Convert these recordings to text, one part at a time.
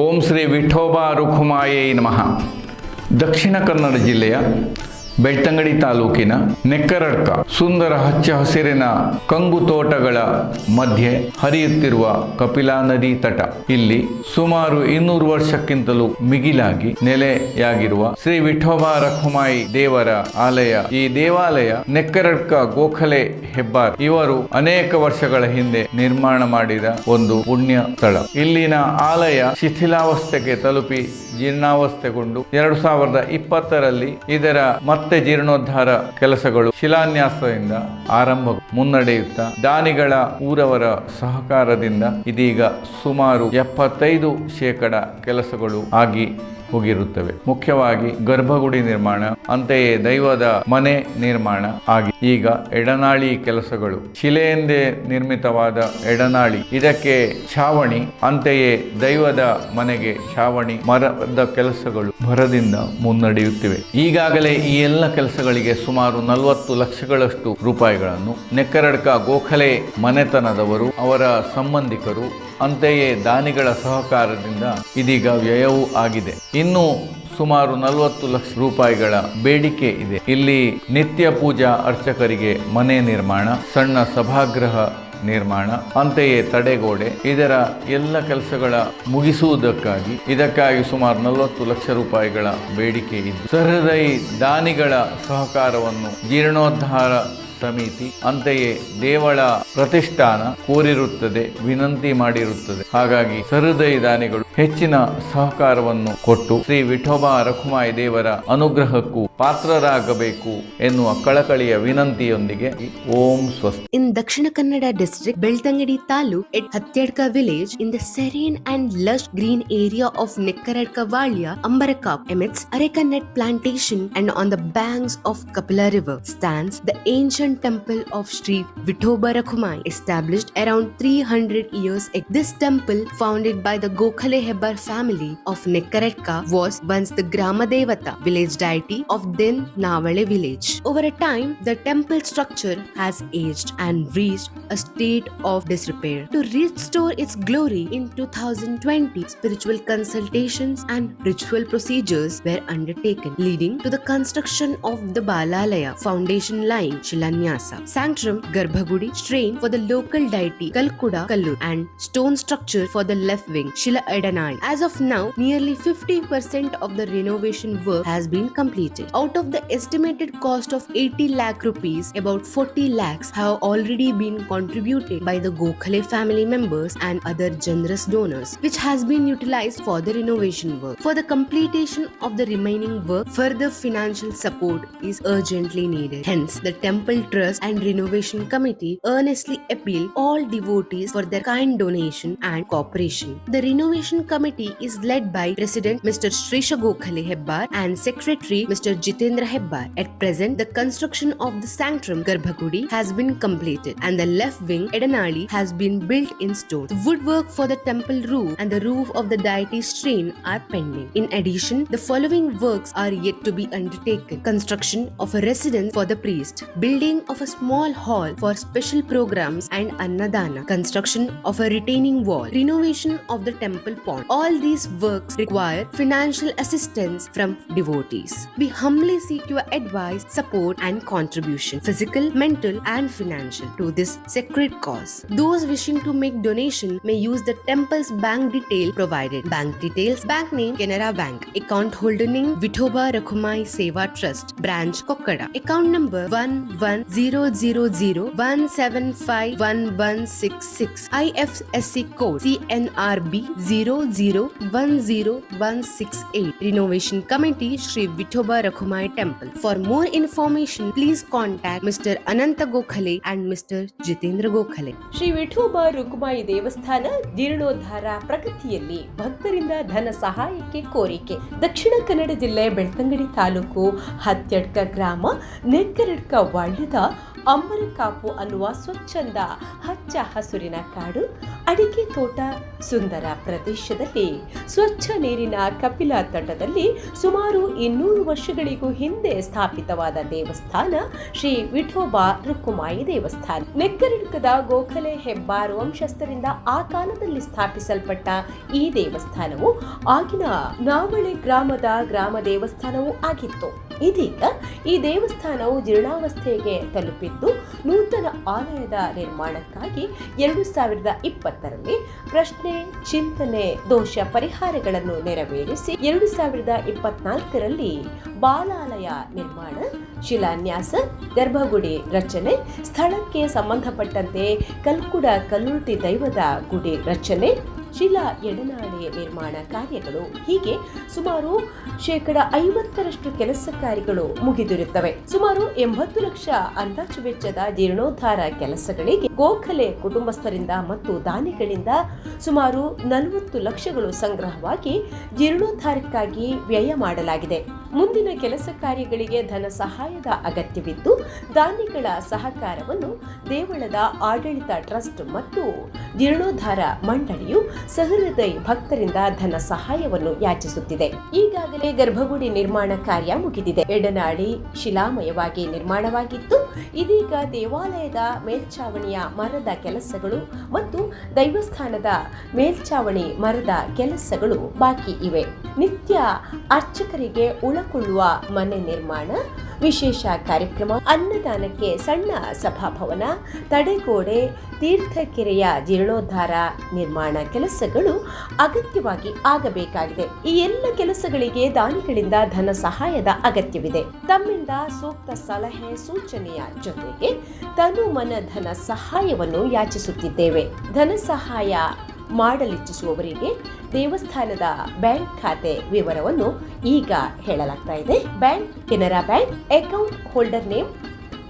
ಓಂ ಶ್ರೀ ವಿಠೋಬಾ ರುಖುಮಾಯೇ ನಮಃ. ದಕ್ಷಿಣ ಕನ್ನಡ ಜಿಲ್ಲೆಯ ಬೆಳ್ತಂಗಡಿ ತಾಲೂಕಿನ ನೆಕ್ಕರಡ್ಕ ಸುಂದರ ಹಚ್ಚ ಹಸಿರಿನ ಕಂಗು ತೋಟಗಳ ಮಧ್ಯೆ ಹರಿಯುತ್ತಿರುವ ಕಪಿಲಾ ನದಿ ತಟ. ಇಲ್ಲಿ ಸುಮಾರು ಇನ್ನೂರು ವರ್ಷಕ್ಕಿಂತಲೂ ಮಿಗಿಲಾಗಿ ನೆಲೆಯಾಗಿರುವ ಶ್ರೀ ವಿಠೋಬಾ ರಖುಮಾಯಿ ದೇವರ ಆಲಯ, ಈ ದೇವಾಲಯ ನೆಕ್ಕರಡ್ಕ ಗೋಖಲೆ ಹೆಬ್ಬಾರ್ ಇವರು ಅನೇಕ ವರ್ಷಗಳ ಹಿಂದೆ ನಿರ್ಮಾಣ ಮಾಡಿದ ಒಂದು ಪುಣ್ಯ ಸ್ಥಳ. ಇಲ್ಲಿನ ಆಲಯ ಶಿಥಿಲಾವಸ್ಥೆಗೆ ತಲುಪಿ ಜೀರ್ಣಾವಸ್ಥೆಗೊಂಡು ಎರಡು ಸಾವಿರದ ಇಪ್ಪತ್ತರಲ್ಲಿ ಇದರ ಮತ್ತೆ ಜೀರ್ಣೋದ್ಧಾರ ಕೆಲಸಗಳು ಶಿಲಾನ್ಯಾಸದಿಂದ ಆರಂಭ ಮುನ್ನಡೆಯುತ್ತಾ ದಾನಿಗಳ ಊರವರ ಸಹಕಾರದಿಂದ ಇದೀಗ ಸುಮಾರು ಎಪ್ಪತ್ತೈದು ಶೇಕಡ ಕೆಲಸಗಳು ಆಗಿ ಹೋಗಿರುತ್ತವೆ. ಮುಖ್ಯವಾಗಿ ಗರ್ಭಗುಡಿ ನಿರ್ಮಾಣ, ಅಂತೆಯೇ ದೈವದ ಮನೆ ನಿರ್ಮಾಣ ಆಗಿ. ಈಗ ಎಡನಾಳಿ ಕೆಲಸಗಳು. ಶಿಲೆಯಿಂದೇ ನಿರ್ಮಿತವಾದ ಎಡನಾಳಿ. ಇದಕ್ಕೆ ಛಾವಣಿ, ಅಂತೆಯೇ ದೈವದ ಮನೆಗೆ ಛಾವಣಿ, ಮರದ ಕೆಲಸಗಳು ಭರದಿಂದ ಮುನ್ನಡೆಯುತ್ತಿವೆ. ಈಗಾಗಲೇ ಈ ಎಲ್ಲ ಕೆಲಸಗಳಿಗೆ ಸುಮಾರು ನಲವತ್ತು ಲಕ್ಷಗಳಷ್ಟು ರೂಪಾಯಿಗಳನ್ನು ನೆಕ್ಕರಡ್ಕ ಗೋಖಲೆ ಮನೆತನದವರು, ಅವರ ಸಂಬಂಧಿಕರು, ಅಂತೆಯೇ ದಾನಿಗಳ ಸಹಕಾರದಿಂದ ಇದೀಗ ವ್ಯಯವೂ ಆಗಿದೆ. ಇನ್ನು ಸುಮಾರು ನಲವತ್ತು ಲಕ್ಷ ರೂಪಾಯಿಗಳ ಬೇಡಿಕೆ ಇದೆ. ಇಲ್ಲಿ ನಿತ್ಯ ಪೂಜಾ ಅರ್ಚಕರಿಗೆ ಮನೆ ನಿರ್ಮಾಣ, ಸಣ್ಣ ಸಭಾಗೃಹ ನಿರ್ಮಾಣ, ಅಂತೆಯೇ ತಡೆಗೋಡೆ, ಇದರ ಎಲ್ಲ ಕೆಲಸಗಳ ಮುಗಿಸುವುದಕ್ಕಾಗಿ ಇದಕ್ಕಾಗಿ ಸುಮಾರು ನಲವತ್ತು ಲಕ್ಷ ರೂಪಾಯಿಗಳ ಬೇಡಿಕೆ ಇದ್ದು, ಸಹೃದಯಿ ದಾನಿಗಳ ಸಹಕಾರವನ್ನು ಜೀರ್ಣೋದ್ಧಾರ ಸಮಿತಿ. ಅಂತೆಯೇ ದೇವಳ ಪ್ರತಿಷ್ಠಾನ ಕೋರಿರುತ್ತದೆ, ವಿನಂತಿ ಮಾಡಿರುತ್ತದೆ. ಹಾಗಾಗಿ ಸಹೃದಯ ದಾನಿಗಳು ಹೆಚ್ಚಿನ ಸಹಕಾರವನ್ನು ಕೊಟ್ಟು ಶ್ರೀ ವಿಠೋಬಾ ರಘುಮಾಯಿ ದೇವರ ಅನುಗ್ರಹಕ್ಕೂ ಪಾತ್ರರಾಗಬೇಕು ಎನ್ನುವ ಕಳಕಳಿಯ ವಿನಂತಿಯೊಂದಿಗೆ ಓಂ ಸ್ವಸ್ತಿ. In Dakshina Kannada district Belthangady taluk at Hatyadka village in the serene and lush green area of Nekkaradka ವಾಳ್ಯ ಅಂಬರಕ amidst, arecanut plantation and on the banks of Kapila river. Stands the ancient temple of Sri Vithoba Rakhumai, established around 300 years ago. This temple, founded by the Gokhale Hebbar family of Nekkaradka, was once the Gramadevata, village deity of then Navale village. Over a time, the temple structure has aged and reached a state of disrepair. To restore its glory in 2020, spiritual consultations and ritual procedures were undertaken, leading to the construction of the Balalaya foundation line Shilanyasa, Sanctum Garbhagudi, strain for the local deity Kalkuda Kallu, and stone structure for the left wing Shila Edanai. As of now, nearly 50% of the renovation work has been completed. Out of the estimated cost of 80 lakh rupees, about 40 lakhs have already been contributed by the Gokhale family members and other generous donors, which has been utilized for the renovation work. For the completion of the remaining work, further financial support is urgently needed. Hence, the Temple Trust and Renovation Committee earnestly appeal all devotees for their kind donation and cooperation. The Renovation Committee is led by President Mr. Srisha Gokhale Hebbar and Secretary Mr. Jitendra Hebbar. At present, the construction of the sanctum Garbhagudi has been completed and the left wing Edanali has been built in stone. The woodwork for the temple roof and the roof of the deity's shrine are pending. In addition, the following works are yet to be undertaken. Construction of a residence for the priest, building of a small hall for special programs and annadana, construction of a retaining wall, renovation of the temple pond. All these works require financial assistance from devotees. We humbly seek your advice, support, and contribution, physical, mental, and financial, to this sacred cause. Those wishing to make donation may use the temple's bank detail provided. Bank details: bank name Canara Bank, account holder name Vithoba Rakhumai Seva Trust, branch Kokkada, account number one one zero one six six I F S C code C N R B zero zero one zero one six eight renovation committee Shri Vithoba Raghumai temple for more information please contact mister Ananta Gokhale and mister Jitendra Gokhale Shri Vithoba Rukumai ದೇವಸ್ಥಾನ ಜೀರ್ಣೋದ್ಧಾರ ಪ್ರಗತಿಯಲ್ಲಿ ಭಕ್ತರಿಂದ ಧನ ಸಹಾಯಕ್ಕೆ ಕೋರಿಕೆ. ದಕ್ಷಿಣ ಕನ್ನಡ ಜಿಲ್ಲೆ ಬೆಳ್ತಂಗಡಿ ತಾಲೂಕು ಹತ್ಯಡ್ಕ ಗ್ರಾಮ, ನೆಕ್ಕರಡ್ಕ ವಾಳ್ಯದ 해서 ಅಂಬರಕಾಪು ಅನ್ನುವ ಸ್ವಚ್ಛಂದ ಹಚ್ಚ ಹಸುರಿನ ಕಾಡು, ಅಡಿಕೆ ತೋಟ ಸುಂದರ ಪ್ರದೇಶದಲ್ಲಿ ಸ್ವಚ್ಛ ನೀರಿನ ಕಪಿಲ ತಟದಲ್ಲಿ ಸುಮಾರು ಇನ್ನೂರು ವರ್ಷಗಳಿಗೂ ಹಿಂದೆ ಸ್ಥಾಪಿತವಾದ ದೇವಸ್ಥಾನ ಶ್ರೀ ವಿಠೋಬಾ ರುಕ್ಕುಮಾಯಿ ದೇವಸ್ಥಾನ. ನೆಕ್ಕರಿಡುಕದ ಗೋಖಲೆ ಹೆಬ್ಬಾರ್ ವಂಶಸ್ಥರಿಂದ ಆ ಕಾಲದಲ್ಲಿ ಸ್ಥಾಪಿಸಲ್ಪಟ್ಟ ಈ ದೇವಸ್ಥಾನವು ಆಗಿನ ನಾವಳೆ ಗ್ರಾಮದ ಗ್ರಾಮ ದೇವಸ್ಥಾನವೂ ಆಗಿತ್ತು. ಇದೀಗ ಈ ದೇವಸ್ಥಾನವು ಜೀರ್ಣಾವಸ್ಥೆಗೆ ತಲುಪಿದ್ದು ನೂತನ ಆಲಯದ ನಿರ್ಮಾಣಕ್ಕಾಗಿ ಎರಡು ಸಾವಿರದ ಇಪ್ಪತ್ತರಲ್ಲಿ ಪ್ರಶ್ನೆ, ಚಿಂತನೆ, ದೋಷ ಪರಿಹಾರಗಳನ್ನು ನೆರವೇರಿಸಿ ಎರಡು ಸಾವಿರದ ಇಪ್ಪತ್ನಾಲ್ಕರಲ್ಲಿ ಬಾಲಾಲಯ ನಿರ್ಮಾಣ, ಶಿಲಾನ್ಯಾಸ, ಗರ್ಭಗುಡಿ ರಚನೆ, ಸ್ಥಳಕ್ಕೆ ಸಂಬಂಧಪಟ್ಟಂತೆ ಕಲ್ಕುಡ ಕಲ್ಲುಟಿ ದೈವದ ಗುಡಿ ರಚನೆ ಶಿಲಾ ಎಡನಾಳೆ ನಿರ್ಮಾಣ ಕಾರ್ಯಗಳು. ಹೀಗೆ ಸುಮಾರು ಶೇಕಡ ಐವತ್ತರಷ್ಟು ಕೆಲಸ ಕಾರ್ಯಗಳು ಮುಗಿದಿರುತ್ತವೆ. ಸುಮಾರು ಎಂಬತ್ತು ಲಕ್ಷ ಅಂದಾಜು ವೆಚ್ಚದ ಜೀರ್ಣೋದ್ಧಾರ ಕೆಲಸಗಳಿಗೆ ಗೋಖಲೆ ಕುಟುಂಬಸ್ಥರಿಂದ ಮತ್ತು ದಾನಿಗಳಿಂದ ಸುಮಾರು ನಲವತ್ತು ಲಕ್ಷಗಳು ಸಂಗ್ರಹವಾಗಿ ಜೀರ್ಣೋದ್ಧಾರಕ್ಕಾಗಿ ವ್ಯಯ ಮಾಡಲಾಗಿದೆ. ಮುಂದಿನ ಕೆಲಸ ಕಾರ್ಯಗಳಿಗೆ ಧನ ಸಹಾಯದ ಅಗತ್ಯವಿದ್ದು, ದಾನಿಗಳ ಸಹಕಾರವನ್ನು ದೇವಳದ ಆಡಳಿತ ಟ್ರಸ್ಟ್ ಮತ್ತು ಜೀರ್ಣೋದ್ಧಾರ ಮಂಡಳಿಯು ಸಹೃದಯ ಭಕ್ತರಿಂದ ಧನ ಸಹಾಯವನ್ನು ಯಾಚಿಸುತ್ತಿದೆ. ಈಗಾಗಲೇ ಗರ್ಭಗುಡಿ ನಿರ್ಮಾಣ ಕಾರ್ಯ ಮುಗಿದಿದೆ. ಎಡನಾಡಿ ಶಿಲಾಮಯವಾಗಿ ನಿರ್ಮಾಣವಾಗಿದ್ದು ಇದೀಗ ದೇವಾಲಯದ ಮೇಲ್ಛಾವಣಿಯ ಮರದ ಕೆಲಸಗಳು ಮತ್ತು ದೈವಸ್ಥಾನದ ಮೇಲ್ಛಾವಣಿ ಮರದ ಕೆಲಸಗಳು ಬಾಕಿ ಇವೆ. ನಿತ್ಯ ಅರ್ಚಕರಿಗೆ ಉಳಕೊಳ್ಳುವ ಮನೆ ನಿರ್ಮಾಣ, ವಿಶೇಷ ಕಾರ್ಯಕ್ರಮ, ಅನ್ನದಾನಕ್ಕೆ ಸಣ್ಣ ಸಭಾಭವನ, ತಡೆಗೋಡೆ, ತೀರ್ಥಕೆರೆಯ ಜೀರ್ಣೋದ್ಧಾರ ನಿರ್ಮಾಣ ಕೆಲಸಗಳು ಅಗತ್ಯವಾಗಿ ಆಗಬೇಕಾಗಿದೆ. ಈ ಎಲ್ಲ ಕೆಲಸಗಳಿಗೆ ದಾನಿಗಳಿಂದ ಧನ ಸಹಾಯದ ಅಗತ್ಯವಿದೆ. ತಮ್ಮಿಂದ ಸೂಕ್ತ ಸಲಹೆ, ಸೂಚನೆಯ ಜೊತೆಗೆ ತನು ಮನ ಧನ ಸಹಾಯವನ್ನು ಯಾಚಿಸುತ್ತಿದ್ದೇವೆ. ಧನ ಸಹಾಯ ಮಾಡಲಿಚ್ಛಿಸುವವರಿಗೆ ದೇವಸ್ಥಾನದ ಬ್ಯಾಂಕ್ ಖಾತೆ ವಿವರವನ್ನು ಈಗ ಹೇಳಲಾಗ್ತಾ ಇದೆ. Bank, Canara bank, account holder name,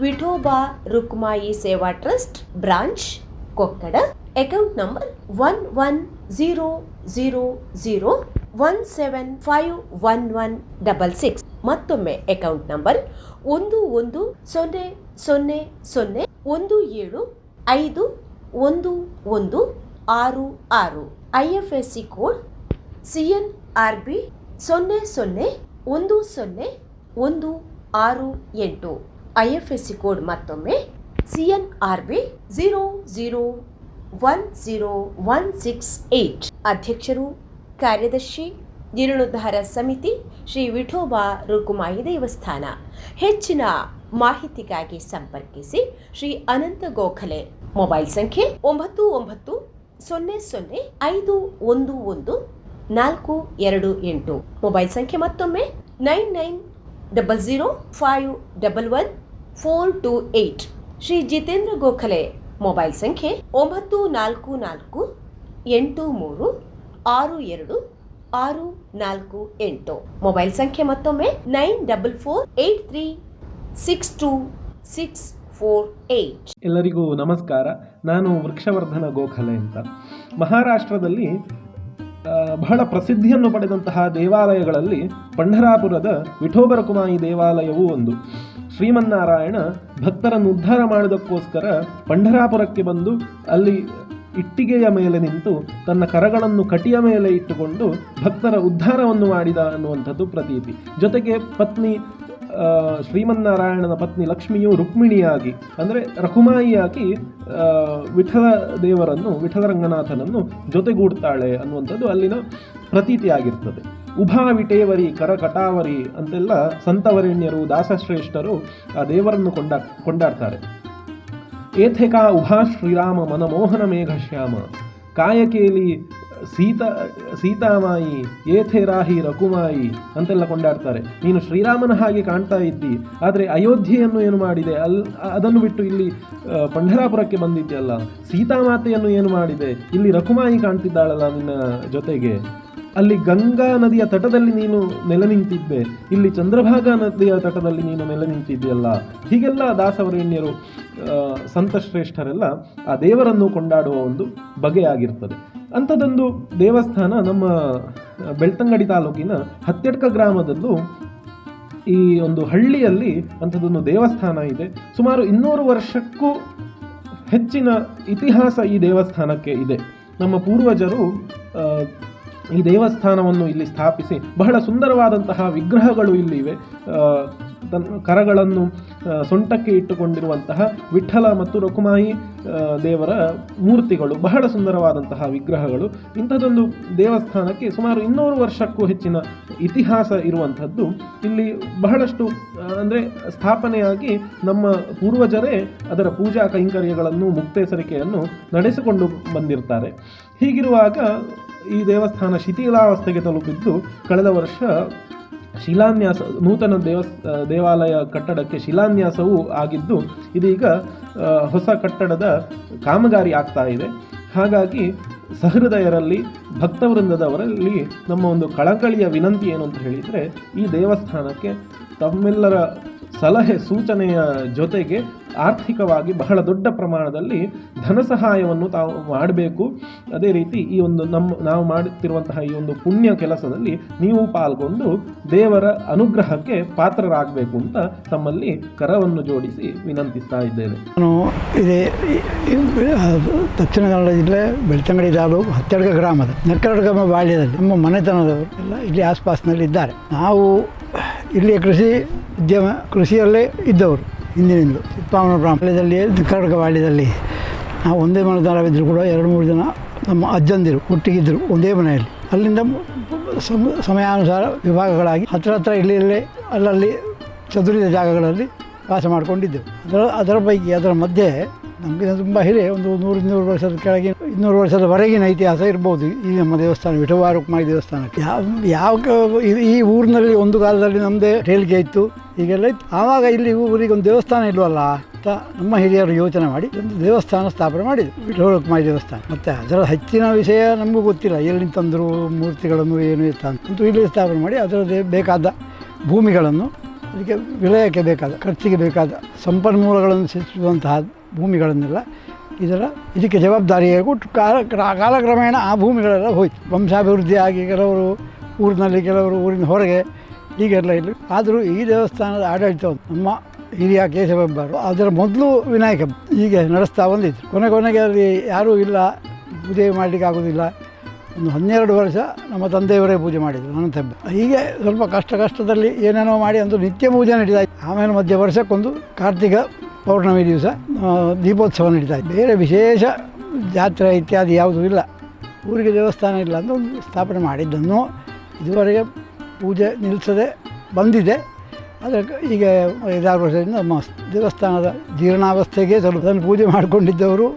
Vithoba Rukmai Seva trust, branch, Kokkada, account number one one zero zero zero one seven five one one double six. ಮತ್ತೊಮ್ಮೆ ಅಕೌಂಟ್ ನಂಬರ್ ಒಂದು ಒಂದು ಸೊನ್ನೆ ಸೊನ್ನೆ ಸೊನ್ನೆ ಒಂದು ಏಳು ಐದು ಒಂದು ಒಂದು ಆರು ಆರು. I F S C code C N R B ಸೊನ್ನೆ ಸೊನ್ನೆ ಒಂದು ಸೊನ್ನೆ ಒಂದು ಆರು ಎಂಟು. I F S C code ಮತ್ತೊಮ್ಮೆ C N R B zero zero one zero one six eight. ಅಧ್ಯಕ್ಷರು ಕಾರ್ಯದರ್ಶಿ ಜೀರ್ಣೋದ್ಧಾರ ಸಮಿತಿ ಶ್ರೀ ವಿಠೋಬಾ ರುಕುಮಾಯಿ ದೇವಸ್ಥಾನ. ಹೆಚ್ಚಿನ ಮಾಹಿತಿಗಾಗಿ ಸಂಪರ್ಕಿಸಿ ಶ್ರೀ ಅನಂತ ಗೋಖಲೆ. ಮೊಬೈಲ್ ಸಂಖ್ಯೆ ಒಂಬತ್ತು ಒಂಬತ್ತು ಸೊನ್ನೆ ಸೊನ್ನೆ ಐದು ಒಂದು ಒಂದು ನಾಲ್ಕು ಎರಡು ಎಂಟು. ಮೊಬೈಲ್ ಸಂಖ್ಯೆ ಮತ್ತೊಮ್ಮೆ nine nine double zero five double one four two eight. Shri Jitendra Gokhale, mobile ಸಂಖ್ಯೆ ಒಂಬತ್ತು ನಾಲ್ಕು ನಾಲ್ಕು ಎಂಟು ಮೂರು ಆರು ಎರಡು ಆರು ನಾಲ್ಕು ಎಂಟು. ಮೊಬೈಲ್ ಸಂಖ್ಯೆ ಮತ್ತೊಮ್ಮೆ nine double four eight three six two six four eight. ಎಲ್ಲರಿಗೂ ನಮಸ್ಕಾರ. ನಾನು ವೃಕ್ಷವರ್ಧನ ಗೋಖಲೆ ಅಂತ. ಮಹಾರಾಷ್ಟ್ರದಲ್ಲಿ ಬಹಳ ಪ್ರಸಿದ್ಧಿಯನ್ನು ಪಡೆದಂತಹ ದೇವಾಲಯಗಳಲ್ಲಿ ಪಂಢರಾಪುರದ ವಿಠೋಬರಕುಮಾಯಿ ದೇವಾಲಯವೂ ಒಂದು. ಶ್ರೀಮನ್ನಾರಾಯಣ ಭಕ್ತರನ್ನು ಉದ್ಧಾರ ಮಾಡೋದಕ್ಕೋಸ್ಕರ ಪಂಢರಾಪುರಕ್ಕೆ ಬಂದು ಅಲ್ಲಿ ಇಟ್ಟಿಗೆಯ ಮೇಲೆ ನಿಂತು ತನ್ನ ಕರಗಳನ್ನು ಕಟಿಯ ಮೇಲೆ ಇಟ್ಟುಕೊಂಡು ಭಕ್ತರ ಉದ್ಧಾರವನ್ನು ಮಾಡಿದ ಅನ್ನುವಂಥದ್ದು ಪ್ರತೀತಿ. ಜೊತೆಗೆ ಪತ್ನಿ ಶ್ರೀಮನ್ನಾರಾಯಣನ ಪತ್ನಿ ಲಕ್ಷ್ಮಿಯು ರುಕ್ಮಿಣಿಯಾಗಿ, ಅಂದರೆ ರಘುಮಾಯಿಯಾಗಿ ವಿಠಲ ದೇವರನ್ನು ವಿಠಲ ರಂಗನಾಥನನ್ನು ಜೊತೆಗೂಡ್ತಾಳೆ ಅನ್ನುವಂಥದ್ದು ಅಲ್ಲಿನ ಪ್ರತೀತಿಯಾಗಿರ್ತದೆ. ಉಭಾ ವಿಟೇವರಿ ಕರ ಕಟಾವರಿ ಅಂತೆಲ್ಲ ಸಂತವರೇಣ್ಯರು, ದಾಸಶ್ರೇಷ್ಠರು ಆ ದೇವರನ್ನು ಕೊಂಡಾ, ಕೊಂಡಾಡ್ತಾರೆ. ಏಥೆಕಾ ಉಭಾ ಶ್ರೀರಾಮ ಮನಮೋಹನ ಮೇಘಶ್ಯಾಮ ಕಾಯಕೇಲಿ ಸೀತಾ, ಸೀತಾಮಾಯಿ, ಏಥೆ ರಾಹಿ ರಘುಮಾಯಿ ಅಂತೆಲ್ಲ ಕೊಂಡಾಡ್ತಾರೆ. ನೀನು ಶ್ರೀರಾಮನ ಹಾಗೆ ಕಾಣ್ತಾ ಇದ್ದಿ, ಆದರೆ ಅಯೋಧ್ಯೆಯನ್ನು ಏನು ಮಾಡಿದೆ? ಅಲ್, ಅದನ್ನು ಬಿಟ್ಟು ಇಲ್ಲಿ ಪಂಢರಾಪುರಕ್ಕೆ ಬಂದಿದ್ಯಲ್ಲ ಸೀತಾಮಾತೆಯನ್ನು ಏನು ಮಾಡಿದೆ? ಇಲ್ಲಿ ರಘುಮಾಯಿ ಕಾಣ್ತಿದ್ದಾಳಲ್ಲ ನಿನ್ನ ಜೊತೆಗೆ. ಅಲ್ಲಿ ಗಂಗಾ ನದಿಯ ತಟದಲ್ಲಿ ನೀನು ನೆಲೆ ನಿಂತಿದ್ದೆ. ಇಲ್ಲಿ ಚಂದ್ರಭಾಗಾ ನದಿಯ ತಟದಲ್ಲಿ ನೀನು ನೆಲೆ ನಿಂತಿದ್ದೆಯಲ್ಲ. ಹೀಗೆಲ್ಲ ದಾಸವರೇಣ್ಯರು ಸಂತಶ್ರೇಷ್ಠರೆಲ್ಲ ಆ ದೇವರನ್ನು ಕೊಂಡಾಡುವ ಒಂದು ಬಗೆಯಾಗಿರ್ತದೆ. ಅಂಥದ್ದೊಂದು ದೇವಸ್ಥಾನ ನಮ್ಮ ಬೆಳ್ತಂಗಡಿ ತಾಲೂಕಿನ ಹತ್ತೆಡ್ಕ ಗ್ರಾಮದಲ್ಲೂ ಈ ಒಂದು ಹಳ್ಳಿಯಲ್ಲಿ ಅಂಥದ್ದೊಂದು ದೇವಸ್ಥಾನ ಇದೆ. ಸುಮಾರು ಇನ್ನೂರು ವರ್ಷಕ್ಕೂ ಹೆಚ್ಚಿನ ಇತಿಹಾಸ ಈ ದೇವಸ್ಥಾನಕ್ಕೆ ಇದೆ. ನಮ್ಮ ಪೂರ್ವಜರು ಈ ದೇವಸ್ಥಾನವನ್ನು ಇಲ್ಲಿ ಸ್ಥಾಪಿಸಿ ಬಹಳ ಸುಂದರವಾದಂತಹ ವಿಗ್ರಹಗಳು ಇಲ್ಲಿವೆ ತನ್ನ ಕರಗಳನ್ನು ಸೊಂಟಕ್ಕೆ ಇಟ್ಟುಕೊಂಡಿರುವಂತಹ ವಿಠಲ ಮತ್ತು ರಕುಮಾಯಿ ದೇವರ ಮೂರ್ತಿಗಳು. ಬಹಳ ಸುಂದರವಾದಂತಹ ವಿಗ್ರಹಗಳು. ಇಂಥದ್ದೊಂದು ದೇವಸ್ಥಾನಕ್ಕೆ ಸುಮಾರು ಇನ್ನೂರು ವರ್ಷಕ್ಕೂ ಹೆಚ್ಚಿನ ಇತಿಹಾಸ ಇರುವಂಥದ್ದು. ಇಲ್ಲಿ ಬಹಳಷ್ಟು ಅಂದರೆ ಸ್ಥಾಪನೆಯಾಗಿ ನಮ್ಮ ಪೂರ್ವಜರೇ ಅದರ ಪೂಜಾ ಕೈಂಕರ್ಯಗಳನ್ನು, ಮುಕ್ತೇಸರಿಕೆಯನ್ನು ನಡೆಸಿಕೊಂಡು ಬಂದಿರ್ತಾರೆ. ಹೀಗಿರುವಾಗ ಈ ದೇವಸ್ಥಾನ ಶಿಥಿಲಾವಸ್ಥೆಗೆ ತಲುಪಿದ್ದು ಕಳೆದ ವರ್ಷ ಶಿಲಾನ್ಯಾಸ, ನೂತನ ದೇವಸ್ ದೇವಾಲಯ ಕಟ್ಟಡಕ್ಕೆ ಶಿಲಾನ್ಯಾಸವೂ ಆಗಿದ್ದು ಇದೀಗ ಹೊಸ ಕಟ್ಟಡದ ಕಾಮಗಾರಿ ಆಗ್ತಾ ಇದೆ. ಹಾಗಾಗಿ ಸಹೃದಯರಲ್ಲಿ, ಭಕ್ತವೃಂದದವರಲ್ಲಿ ನಮ್ಮ ಒಂದು ಕಳಕಳಿಯ ವಿನಂತಿ ಏನು ಅಂತ ಹೇಳಿದರೆ ಈ ದೇವಸ್ಥಾನಕ್ಕೆ ತಮ್ಮೆಲ್ಲರ ಸಲಹೆ ಸೂಚನೆಯ ಜೊತೆಗೆ ಆರ್ಥಿಕವಾಗಿ ಬಹಳ ದೊಡ್ಡ ಪ್ರಮಾಣದಲ್ಲಿ ಧನ ಸಹಾಯವನ್ನು ತಾವು ಮಾಡಬೇಕು. ಅದೇ ರೀತಿ ಈ ಒಂದು ನಮ್ಮ ನಾವು ಮಾಡುತ್ತಿರುವಂತಹ ಈ ಒಂದು ಪುಣ್ಯ ಕೆಲಸದಲ್ಲಿ ನೀವು ಪಾಲ್ಗೊಂಡು ದೇವರ ಅನುಗ್ರಹಕ್ಕೆ ಪಾತ್ರರಾಗಬೇಕು ಅಂತ ತಮ್ಮಲ್ಲಿ ಕರವನ್ನು ಜೋಡಿಸಿ ವಿನಂತಿಸ್ತಾ ಇದ್ದೇನೆ ನಾನು ಇದೇ ದಕ್ಷಿಣ ಕನ್ನಡ ಜಿಲ್ಲೆ ಬೆಳ್ತಂಗಡಿ ತಾಲೂಕು ಹತ್ತಡ್ಗ ಗ್ರಾಮದ ನೆಕ್ಕರಡ್ಗಮ್ಮ ಬಾಳ್ಯದಲ್ಲಿ ನಮ್ಮ ಮನೆತನದವರು ಎಲ್ಲ ಇಲ್ಲಿ ಆಸ್ಪಾಸ್ನಲ್ಲಿ ಇದ್ದಾರೆ ನಾವು ಇಲ್ಲಿ ಕೃಷಿ ಉದ್ಯಮ ಕೃಷಿಯಲ್ಲೇ ಇದ್ದವರು ಹಿಂದಿನಿಂದಲೂ ಚಿತ್ತಾಮನ ಬ್ರಾಹ್ಮಣದಲ್ಲಿ ಕರ್ನಾಟಕ ಬಾಳ್ಯದಲ್ಲಿ ನಾವು ಒಂದೇ ಕೂಡ ಎರಡು ಮೂರು ಜನ ನಮ್ಮ ಅಜ್ಜಂದಿರು ಒಟ್ಟಿಗಿದ್ದರು ಒಂದೇ ಮನೆಯಲ್ಲಿ. ಅಲ್ಲಿಂದ ಸಮ, ಸಮಯಾನುಸಾರ ವಿಭಾಗಗಳಾಗಿ ಹತ್ರ ಇಲ್ಲಿ ಇಲ್ಲೇ ಅಲ್ಲಲ್ಲಿ ಚದುರಿದ ಜಾಗಗಳಲ್ಲಿ ವಾಸ ಮಾಡಿಕೊಂಡಿದ್ದೆವು. ಅದರ ಅದರ ಪೈಕಿ ಅದರ ಮಧ್ಯೆ ನಮಗೆ ತುಂಬ ಹಿರಿಯ, ಒಂದು ನೂರು, ಇನ್ನೂರು ವರ್ಷದ ಕೆಳಗೆ ಇನ್ನೂರು ವರ್ಷದವರೆಗಿನ ಇತಿಹಾಸ ಇರ್ಬೋದು. ಈ ನಮ್ಮ ದೇವಸ್ಥಾನ ವಿಠವಾರ ದೇವಸ್ಥಾನ ದೇವಸ್ಥಾನಕ್ಕೆ. ಯಾವ ಯಾವ ಈ- ಊರಿನಲ್ಲಿ ಒಂದು ಕಾಲದಲ್ಲಿ ನಮ್ಮದೇ ರೇಲ್ಗೆ ಇತ್ತು, ಈಗೆಲ್ಲ ಇತ್ತು. ಆವಾಗ ಇಲ್ಲಿ ಊರಿಗೆ ಒಂದು ದೇವಸ್ಥಾನ ಇಲ್ವಲ್ಲ ಅಂತ ನಮ್ಮ ಹಿರಿಯರು ಯೋಚನೆ ಮಾಡಿ ಒಂದು ದೇವಸ್ಥಾನ ಸ್ಥಾಪನೆ ಮಾಡಿದ್ರು. ವಿಠೋರ ಕುಮಾರಿ ದೇವಸ್ಥಾನ. ಮತ್ತು ಅದರ ಹೆಚ್ಚಿನ ವಿಷಯ ನಮಗೂ ಗೊತ್ತಿಲ್ಲ. ಎಲ್ಲಿ ತಂದರು ಮೂರ್ತಿಗಳನ್ನು, ಏನು ಇತ್ತ ಅಂತೂ ಇಲ್ಲಿ ಸ್ಥಾಪನೆ ಮಾಡಿ ಅದರದ್ದೇ ಬೇಕಾದ ಭೂಮಿಗಳನ್ನು ಅದಕ್ಕೆ ವಿಲಯಕ್ಕೆ ಬೇಕಾದ, ಖರ್ಚಿಗೆ ಬೇಕಾದ ಸಂಪನ್ಮೂಲಗಳನ್ನು ಸೃಷ್ಟಿಸುವಂತಹ ಭೂಮಿಗಳನ್ನೆಲ್ಲ ಇದರ, ಇದಕ್ಕೆ ಜವಾಬ್ದಾರಿಯಾಗಿ ಕೊಟ್ಟು ಕಾಲ ಕ್ರ- ಕಾಲಕ್ರಮೇಣ ಆ ಭೂಮಿಗಳೆಲ್ಲ ಹೋಯ್ತು. ವಂಶಾಭಿವೃದ್ಧಿ ಆಗಿ ಕೆಲವರು ಊರಿನಲ್ಲಿ, ಕೆಲವರು ಊರಿನ ಹೊರಗೆ ಈಗೆಲ್ಲ ಇಲ್ಲಿ. ಆದರೂ ಈ ದೇವಸ್ಥಾನದ ಆಡಳಿತ ನಮ್ಮ ಹಿರಿಯ ಕೇಶವೆಂಬರು ಅದರ ಮೊದಲು ವಿನಾಯಕ. ಹೀಗೆ ನಡೆಸ್ತಾ ಬಂದಿತ್ತು. ಕೊನೆ ಕೊನೆಗೆ ಅಲ್ಲಿ ಯಾರೂ ಇಲ್ಲ, ಪೂಜೆ ಮಾಡಲಿಕ್ಕೆ ಆಗೋದಿಲ್ಲ. ಒಂದು ಹನ್ನೆರಡು ವರ್ಷ ನಮ್ಮ ತಂದೆಯವರೇ ಪೂಜೆ ಮಾಡಿದರು, ನನ್ನ ತಬ್ಬೆ ಹೀಗೆ ಸ್ವಲ್ಪ ಕಷ್ಟ ಕಷ್ಟದಲ್ಲಿ ಏನೇನೋ ಮಾಡಿ ಒಂದು ನಿತ್ಯ ಪೂಜೆ ನಡೀತಾ ಆಮೇಲೆ ಮಧ್ಯ ವರ್ಷಕ್ಕೊಂದು ಕಾರ್ತಿಕ ಪೌರ್ಣಮಿ ದಿವಸ ದೀಪೋತ್ಸವ ನಡೀತಾ ಇತ್ತು. ಬೇರೆ ವಿಶೇಷ ಜಾತ್ರೆ ಇತ್ಯಾದಿ ಯಾವುದೂ ಇಲ್ಲ. ಊರಿಗೆ ದೇವಸ್ಥಾನ ಇಲ್ಲ ಅಂತ ಒಂದು ಸ್ಥಾಪನೆ ಮಾಡಿದ್ದನ್ನು ಇದುವರೆಗೆ ಪೂಜೆ ನಿಲ್ಲಿಸದೆ ಬಂದಿದೆ. ಆದರೆ ಈಗ ಐದಾರು ವರ್ಷದಿಂದ ನಮ್ಮ ದೇವಸ್ಥಾನದ ಜೀರ್ಣಾವಸ್ಥೆಗೆ ಸ್ವಲ್ಪ ಪೂಜೆ ಮಾಡಿಕೊಂಡಿದ್ದವರು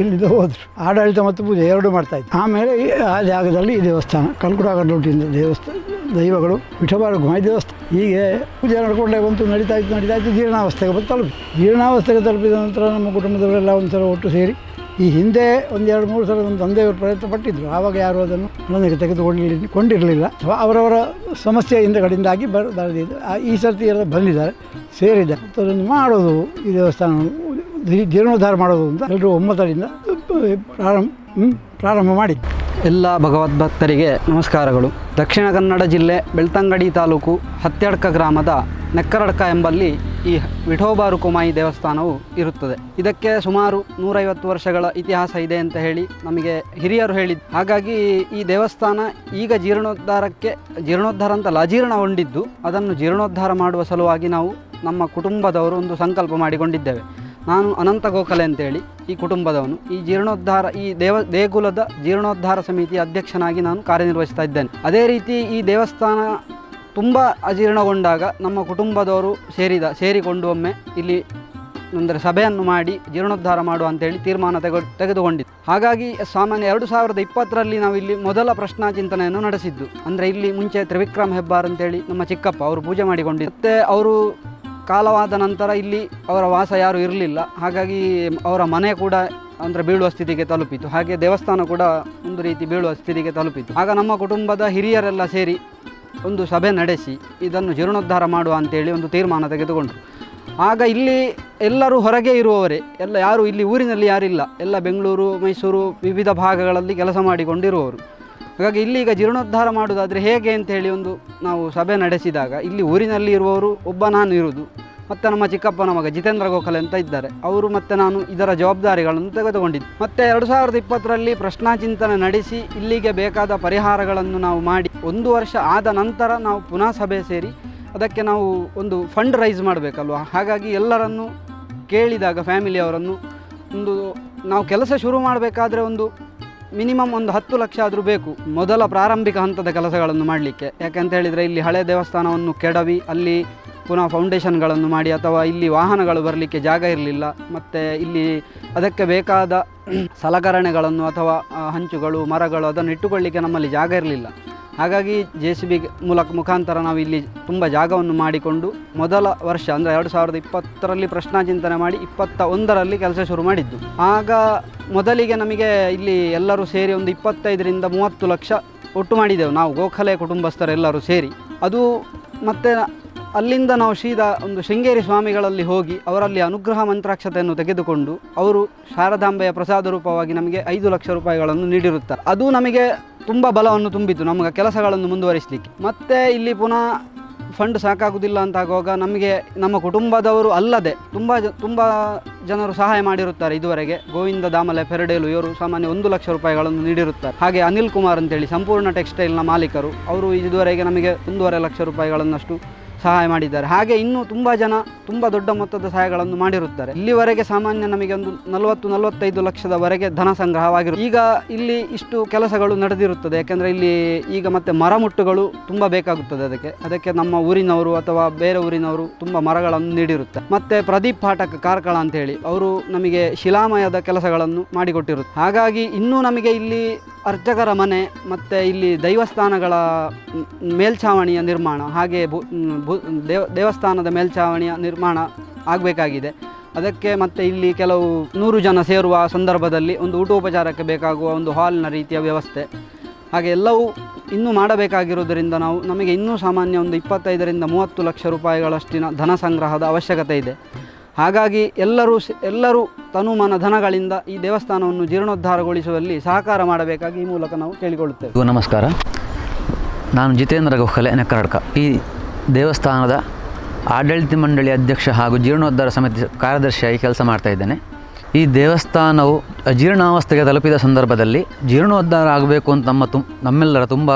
ಇಲ್ಲಿಂದ ಹೋದರು. ಆಡಳಿತ ಮತ್ತು ಪೂಜೆ ಎರಡು ಮಾಡ್ತಾಯಿತ್ತು ಆಮೇಲೆ ಈ ಆ ಜಾಗದಲ್ಲಿ ಈ ದೇವಸ್ಥಾನ ಕಲ್ಕುಡಾಗಡ್ಲುಟ್ಟಿಂದ ದೇವಸ್ಥಾನ, ದೈವಗಳು ವಿಠಬಾರ ಗುಮಾಯಿ ದೇವಸ್ಥಾನ. ಹೀಗೆ ಪೂಜೆ ನಡ್ಕೊಂಡೆ ಬಂತು, ನಡೀತಾ ಇತ್ತು ನಡೀತಾ ಇತ್ತು, ಜೀರ್ಣಾವಸ್ಥೆಗೆ ಬಂದು ತಲುಪಿ ಜೀರ್ಣಾವಸ್ಥೆಗೆ ತಲುಪಿದ ನಂತರ ನಮ್ಮ ಕುಟುಂಬದವರೆಲ್ಲ ಒಂದ್ಸಲ ಒಟ್ಟು ಸೇರಿ ಈ ಹಿಂದೆ ಒಂದೆರಡು ಮೂರು ಸಲ ನಮ್ಮ ತಂದೆಯವರು ಪ್ರಯತ್ನ ಪಟ್ಟಿದ್ದರು ಆವಾಗ ಯಾರು ಅದನ್ನು ನನಗೆ ತೆಗೆದುಕೊಳ್ಳಿ ಕೊಂಡಿರಲಿಲ್ಲ. ಅಥವಾ ಅವರವರ ಸಮಸ್ಯೆ ಹಿಂದೆಗಡೆಯಿಂದಾಗಿ ಬರ ಬರೆದಿದ್ದು. ಈ ಸರ್ತಿ ಎಲ್ಲ ಬಂದಿದ್ದಾರೆ, ಸೇರಿದ್ದಾರೆ. ಮತ್ತು ಅದನ್ನು ಮಾಡೋದು ಈ ದೇವಸ್ಥಾನ ಜೀರ್ಣೋದ್ಧಾರ ಮಾಡೋದು ಅಂತ ಎಲ್ಲರೂ ಒಮ್ಮತದಿಂದ ಪ್ರಾರಂಭ ಪ್ರಾರಂಭ ಮಾಡಿ. ಎಲ್ಲ ಭಗವದ್ಭಕ್ತರಿಗೆ ನಮಸ್ಕಾರಗಳು. ದಕ್ಷಿಣ ಕನ್ನಡ ಜಿಲ್ಲೆ ಬೆಳ್ತಂಗಡಿ ತಾಲೂಕು ಹತ್ಯಡ್ಕ ಗ್ರಾಮದ ನೆಕ್ಕರಡ್ಕ ಎಂಬಲ್ಲಿ ಈ ವಿಠೋಬಾರು ಕುಮಾಯಿ ದೇವಸ್ಥಾನವು ಇರುತ್ತದೆ. ಇದಕ್ಕೆ ಸುಮಾರು ನೂರೈವತ್ತು ವರ್ಷಗಳ ಇತಿಹಾಸ ಇದೆ ಅಂತ ಹೇಳಿ ನಮಗೆ ಹಿರಿಯರು ಹೇಳಿದ್ದು ಹಾಗಾಗಿ ಈ ದೇವಸ್ಥಾನ ಈಗ ಜೀರ್ಣೋದ್ಧಾರಕ್ಕೆ, ಜೀರ್ಣೋದ್ಧಾರ ಅಂತಲ್ಲ ಅಜೀರ್ಣಗೊಂಡಿದ್ದು ಅದನ್ನು ಜೀರ್ಣೋದ್ಧಾರ ಮಾಡುವ ಸಲುವಾಗಿ ನಾವು ನಮ್ಮ ಕುಟುಂಬದವರು ಒಂದು ಸಂಕಲ್ಪ ಮಾಡಿಕೊಂಡಿದ್ದೇವೆ. ನಾನು ಅನಂತ ಗೋಖಲೆ ಅಂತೇಳಿ ಈ ಕುಟುಂಬದವನು. ಈ ಜೀರ್ಣೋದ್ಧಾರ, ಈ ದೇವ, ದೇಗುಲದ ಜೀರ್ಣೋದ್ಧಾರ ಸಮಿತಿಯ ಅಧ್ಯಕ್ಷನಾಗಿ ನಾನು ಕಾರ್ಯನಿರ್ವಹಿಸ್ತಾ ಇದ್ದೇನೆ. ಅದೇ ರೀತಿ ಈ ದೇವಸ್ಥಾನ ತುಂಬ ಅಜೀರ್ಣಗೊಂಡಾಗ ನಮ್ಮ ಕುಟುಂಬದವರು ಸೇರಿದ, ಸೇರಿಕೊಂಡು ಒಮ್ಮೆ ಇಲ್ಲಿ ಅಂದರೆ ಸಭೆಯನ್ನು ಮಾಡಿ ಜೀರ್ಣೋದ್ಧಾರ ಮಾಡುವ ಅಂತೇಳಿ ತೀರ್ಮಾನ ತೆಗೆ ತೆಗೆದುಕೊಂಡಿತ್ತು ಹಾಗಾಗಿ ಸಾಮಾನ್ಯ ಎರಡು ಸಾವಿರದ ಇಪ್ಪತ್ತರಲ್ಲಿ ನಾವು ಇಲ್ಲಿ ಮೊದಲ ಪ್ರಶ್ನಾ ಚಿಂತನೆಯನ್ನು ನಡೆಸಿದ್ದು. ಅಂದರೆ ಇಲ್ಲಿ ಮುಂಚೆ ತ್ರಿವಿಕ್ರಮ್ ಹೆಬ್ಬಾರ್ ಅಂತೇಳಿ ನಮ್ಮ ಚಿಕ್ಕಪ್ಪ ಅವರು ಪೂಜೆ ಮಾಡಿಕೊಂಡಿದ್ದು. ಮತ್ತು ಅವರು ಕಾಲವಾದ ನಂತರ ಇಲ್ಲಿ ಅವರ ವಾಸ ಯಾರು ಇರಲಿಲ್ಲ. ಹಾಗಾಗಿ ಅವರ ಮನೆ ಕೂಡ ಅಂದರೆ ಬೀಳುವ ಸ್ಥಿತಿಗೆ ತಲುಪಿತು. ಹಾಗೆ ದೇವಸ್ಥಾನ ಕೂಡ ಒಂದು ರೀತಿ ಬೀಳುವ ಸ್ಥಿತಿಗೆ ತಲುಪಿತು. ಆಗ ನಮ್ಮ ಕುಟುಂಬದ ಹಿರಿಯರೆಲ್ಲ ಸೇರಿ ಒಂದು ಸಭೆ ನಡೆಸಿ ಇದನ್ನು ಜೀರ್ಣೋದ್ಧಾರ ಮಾಡುವ ಅಂತೇಳಿ ಒಂದು ತೀರ್ಮಾನ ತೆಗೆದುಕೊಂಡರು. ಆಗ ಇಲ್ಲಿ ಎಲ್ಲರೂ ಹೊರಗೆ ಇರುವವರೇ, ಎಲ್ಲ ಯಾರು ಇಲ್ಲಿ ಊರಿನಲ್ಲಿ ಯಾರಿಲ್ಲ. ಎಲ್ಲ ಬೆಂಗಳೂರು, ಮೈಸೂರು ವಿವಿಧ ಭಾಗಗಳಲ್ಲಿ ಕೆಲಸ ಮಾಡಿಕೊಂಡಿರುವವರು. ಹಾಗಾಗಿ ಇಲ್ಲಿ ಈಗ ಜೀರ್ಣೋದ್ಧಾರ ಮಾಡೋದಾದರೆ ಹೇಗೆ ಅಂತ ಹೇಳಿ ಒಂದು ನಾವು ಸಭೆ ನಡೆಸಿದಾಗ ಇಲ್ಲಿ ಊರಿನಲ್ಲಿ ಇರುವವರು ಒಬ್ಬ ನಾನು ಇರುವುದು, ಮತ್ತು ನಮ್ಮ ಚಿಕ್ಕಪ್ಪನ ಮಗ ಜಿತೇಂದ್ರ ಗೋಖಲೆ ಅಂತ ಇದ್ದಾರೆ. ಅವರು ಮತ್ತು ನಾನು ಇದರ ಜವಾಬ್ದಾರಿಗಳನ್ನು ತೆಗೆದುಕೊಂಡಿದ್ದು. ಮತ್ತು ಎರಡು ಸಾವಿರದ ಇಪ್ಪತ್ತರಲ್ಲಿ ಪ್ರಶ್ನಾಚಿಂತನೆ ನಡೆಸಿ ಇಲ್ಲಿಗೆ ಬೇಕಾದ ಪರಿಹಾರಗಳನ್ನು ನಾವು ಮಾಡಿ ಒಂದು ವರ್ಷ ಆದ ನಂತರ ನಾವು ಪುನಃ ಸಭೆ ಸೇರಿ ಅದಕ್ಕೆ ನಾವು ಒಂದು ಫಂಡ್ ರೈಸ್ ಮಾಡಬೇಕಲ್ವ? ಹಾಗಾಗಿ ಎಲ್ಲರನ್ನು ಕೇಳಿದಾಗ ಫ್ಯಾಮಿಲಿಯವರನ್ನು ಒಂದು ನಾವು ಕೆಲಸ ಶುರು ಮಾಡಬೇಕಾದ್ರೆ ಒಂದು ಮಿನಿಮಮ್ ಒಂದು ಹತ್ತು ಲಕ್ಷ ಆದರೂ ಬೇಕು. ಮೊದಲ ಪ್ರಾರಂಭಿಕ ಹಂತದ ಕೆಲಸಗಳನ್ನು ಮಾಡಲಿಕ್ಕೆ. ಯಾಕೆಂತ ಹೇಳಿದರೆ ಇಲ್ಲಿ ಹಳೆ ದೇವಸ್ಥಾನವನ್ನು ಕೆಡವಿ, ಅಲ್ಲಿ ಪುನಃ ಫೌಂಡೇಶನ್ಗಳನ್ನು ಮಾಡಿ ಅಥವಾ ಇಲ್ಲಿ ವಾಹನಗಳು ಬರಲಿಕ್ಕೆ ಜಾಗ ಇರಲಿಲ್ಲ. ಮತ್ತು ಇಲ್ಲಿ ಅದಕ್ಕೆ ಬೇಕಾದ ಸಲಕರಣೆಗಳನ್ನು ಅಥವಾ ಹಂಚುಗಳು, ಮರಗಳು ಅದನ್ನು ಇಟ್ಟುಕೊಳ್ಳಿಕ್ಕೆ ನಮ್ಮಲ್ಲಿ ಜಾಗ ಇರಲಿಲ್ಲ. ಹಾಗಾಗಿ ಜೆ ಸಿ ಬಿ ಮೂಲಕ ಮುಖಾಂತರ ನಾವು ಇಲ್ಲಿ ತುಂಬ ಜಾಗವನ್ನು ಮಾಡಿಕೊಂಡು ಮೊದಲ ವರ್ಷ ಅಂದರೆ ಎರಡು ಸಾವಿರದ ಇಪ್ಪತ್ತರಲ್ಲಿ ಪ್ರಶ್ನಾಚಿಂತನೆ ಮಾಡಿ ಇಪ್ಪತ್ತ ಒಂದರಲ್ಲಿ ಕೆಲಸ ಶುರು ಮಾಡಿದ್ದು. ಆಗ ಮೊದಲಿಗೆ ನಮಗೆ ಇಲ್ಲಿ ಎಲ್ಲರೂ ಸೇರಿ ಒಂದು ಇಪ್ಪತ್ತೈದರಿಂದ ಮೂವತ್ತು ಲಕ್ಷ ಒಟ್ಟು ಮಾಡಿದೆವು ನಾವು, ಗೋಖಲೆ ಕುಟುಂಬಸ್ಥರೆಲ್ಲರೂ ಸೇರಿ. ಅದು ಮತ್ತೆ ಅಲ್ಲಿಂದ ನಾವು ಸೀದಾ ಒಂದು ಶೃಂಗೇರಿ ಸ್ವಾಮಿಗಳಲ್ಲಿ ಹೋಗಿ ಅವರಲ್ಲಿ ಅನುಗ್ರಹ ಮಂತ್ರಾಕ್ಷತೆಯನ್ನು ತೆಗೆದುಕೊಂಡು ಅವರು ಶಾರದಾಂಬೆಯ ಪ್ರಸಾದ ರೂಪವಾಗಿ ನಮಗೆ ಐದು ಲಕ್ಷ ರೂಪಾಯಿಗಳನ್ನು ನೀಡಿರುತ್ತಾರೆ. ಅದು ನಮಗೆ ತುಂಬ ಬಲವನ್ನು ತುಂಬಿತು ನಮಗೆ ಕೆಲಸಗಳನ್ನು ಮುಂದುವರಿಸಲಿಕ್ಕೆ. ಮತ್ತೆ ಇಲ್ಲಿ ಪುನಃ ಫಂಡ್ ಸಾಕಾಗುವುದಿಲ್ಲ ಅಂತ ಆಗುವಾಗ ನಮಗೆ ನಮ್ಮ ಕುಟುಂಬದವರು ಅಲ್ಲದೆ ತುಂಬ ಜ, ತುಂಬ ಜನರು ಸಹಾಯ ಮಾಡಿರುತ್ತಾರೆ ಇದುವರೆಗೆ. ಗೋವಿಂದ ದಾಮಲೆ ಪೆರಡೇಲು ಇವರು ಸಾಮಾನ್ಯ ಒಂದು ಲಕ್ಷ ರೂಪಾಯಿಗಳನ್ನು ನೀಡಿರುತ್ತಾರೆ. ಹಾಗೆ ಅನಿಲ್ ಕುಮಾರ್ ಅಂತೇಳಿ ಸಂಪೂರ್ಣ ಟೆಕ್ಸ್ಟೈಲ್ನ ಮಾಲೀಕರು. ಅವರು ಇದುವರೆಗೆ ನಮಗೆ ಒಂದೂವರೆ ಲಕ್ಷ ರೂಪಾಯಿಗಳನ್ನಷ್ಟು ಸಹಾಯ ಮಾಡಿದ್ದಾರೆ. ಹಾಗೆ ಇನ್ನೂ ತುಂಬ ಜನ ತುಂಬ ದೊಡ್ಡ ಮೊತ್ತದ ಸಹಾಯಗಳನ್ನು ಮಾಡಿರುತ್ತಾರೆ. ಇಲ್ಲಿವರೆಗೆ ಸಾಮಾನ್ಯ ನಮಗೆ ಒಂದು ನಲವತ್ತು, ನಲವತ್ತೈದು ಲಕ್ಷದವರೆಗೆ ಧನ ಸಂಗ್ರಹವಾಗಿರುತ್ತೆ ಈಗ ಇಲ್ಲಿ ಇಷ್ಟು ಕೆಲಸಗಳು ನಡೆದಿರುತ್ತದೆ. ಯಾಕೆಂದರೆ ಇಲ್ಲಿ ಈಗ ಮತ್ತೆ ಮರಮುಟ್ಟುಗಳು ತುಂಬ ಬೇಕಾಗುತ್ತದೆ ಅದಕ್ಕೆ. ಅದಕ್ಕೆ ನಮ್ಮ ಊರಿನವರು ಅಥವಾ ಬೇರೆ ಊರಿನವರು ತುಂಬ ಮರಗಳನ್ನು ನೀಡಿರುತ್ತಾರೆ. ಮತ್ತೆ ಪ್ರದೀಪ್ ಪಾಠಕ್ ಕಾರ್ಕಳ ಅಂತ ಹೇಳಿ, ಅವರು ನಮಗೆ ಶಿಲಾಮಯದ ಕೆಲಸಗಳನ್ನು ಮಾಡಿಕೊಟ್ಟಿರುತ್ತೆ ಹಾಗಾಗಿ ಇನ್ನೂ ನಮಗೆ ಇಲ್ಲಿ ಅರ್ಚಕರ ಮನೆ, ಮತ್ತು ಇಲ್ಲಿ ದೈವಸ್ಥಾನಗಳ ಮೇಲ್ಛಾವಣಿಯ ನಿರ್ಮಾಣ, ಹಾಗೆ ದೇವ, ದೇವಸ್ಥಾನದ ಮೇಲ್ಛಾವಣಿಯ ನಿರ್ಮಾಣ ಆಗಬೇಕಾಗಿದೆ. ಅದಕ್ಕೆ ಮತ್ತು ಇಲ್ಲಿ ಕೆಲವು ನೂರು ಜನ ಸೇರುವ ಸಂದರ್ಭದಲ್ಲಿ ಒಂದು ಊಟೋಪಚಾರಕ್ಕೆ ಬೇಕಾಗುವ ಒಂದು ಹಾಲ್ನ ರೀತಿಯ ವ್ಯವಸ್ಥೆ. ಹಾಗೆ ಎಲ್ಲವೂ ಇನ್ನೂ ಮಾಡಬೇಕಾಗಿರುವುದರಿಂದ ನಾವು, ನಮಗೆ ಇನ್ನೂ ಸಾಮಾನ್ಯ ಒಂದು ಇಪ್ಪತ್ತೈದರಿಂದ ಮೂವತ್ತು ಲಕ್ಷ ರೂಪಾಯಿಗಳಷ್ಟಿನ ಧನ ಸಂಗ್ರಹದ ಅವಶ್ಯಕತೆ ಇದೆ. ಹಾಗಾಗಿ ಎಲ್ಲರೂ ಎಲ್ಲರೂ ತನುಮನ ಧನಗಳಿಂದ ಈ ದೇವಸ್ಥಾನವನ್ನು ಜೀರ್ಣೋದ್ಧಾರಗೊಳಿಸುವಲ್ಲಿ ಸಹಕಾರ ಮಾಡಬೇಕಾಗಿ ಈ ಮೂಲಕ ನಾವು ಕೇಳಿಕೊಳ್ಳುತ್ತೇವೆ. ನಮಸ್ಕಾರ. ನಾನು ಜಿತೇಂದ್ರ ಗೋಖಲೆ ನೆಕ್ಕರಡ್ಕ ಈ ದೇವಸ್ಥಾನದ ಆಡಳಿತ ಮಂಡಳಿ ಅಧ್ಯಕ್ಷ ಹಾಗೂ ಜೀರ್ಣೋದ್ಧಾರ ಸಮಿತಿ ಕಾರ್ಯದರ್ಶಿಯಾಗಿ ಕೆಲಸ ಮಾಡ್ತಾ ಇದ್ದೇನೆ. ಈ ದೇವಸ್ಥಾನವು ಅಜೀರ್ಣಾವಸ್ಥೆಗೆ ತಲುಪಿದ ಸಂದರ್ಭದಲ್ಲಿ ಜೀರ್ಣೋದ್ಧಾರ ಆಗಬೇಕು ಅಂತ ನಮ್ಮ ತುಂ ನಮ್ಮೆಲ್ಲರ ತುಂಬ